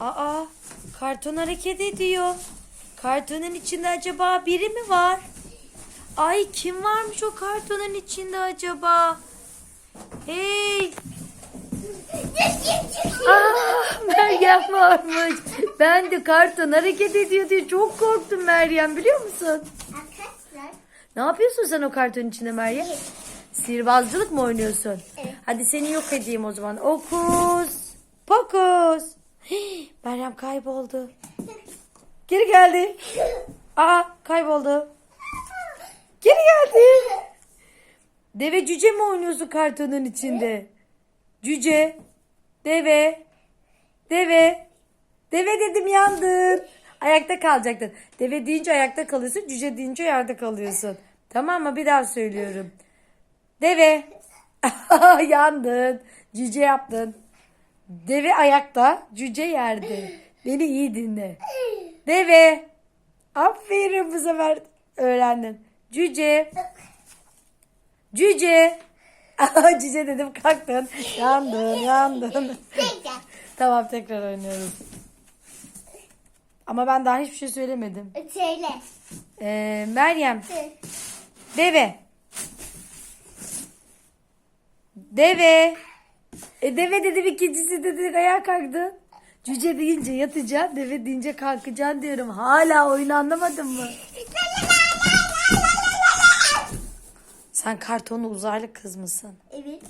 Aa, karton hareket ediyor. Kartonun içinde acaba biri mi var? Ay kim varmış o kartonun içinde acaba? Hey! Aa, Meryem varmış. Ben de karton hareket ediyor diye çok korktum Meryem biliyor musun? Arkadaşlar. Ne yapıyorsun sen o kartonun içinde Meryem? Sihirbazcılık mı oynuyorsun? Evet. Hadi seni yok edeyim o zaman. Okus. Pokus. Hii, Meryem kayboldu. Geri geldi. Aa kayboldu. Geri geldi. Deve cüce mi oynuyorsun kartonun içinde? Cüce. Deve. Deve. Deve dedim yandın. Ayakta kalacaktın. Deve deyince ayakta kalıyorsun. Cüce deyince yerde kalıyorsun. Tamam mı? Bir daha söylüyorum. Deve. Yandın. Cüce yaptın. Deve ayakta. Cüce yerde. Beni iyi dinle. Deve. Aferin bu sefer öğrendin. Cüce. Cüce. Cüce dedim kalktın. Yandın yandın. Tamam tekrar oynuyoruz. Ama ben daha hiçbir şey söylemedim. Söyle. Ee, Meryem. Deve. Deve. E deve dedim ikincisi dedik ayağa kalktın. Cüce deyince yatacaksın, deve deyince kalkacaksın diyorum. Hala oyunu anlamadın mı? Sen kartonlu uzaylı kız mısın? Evet.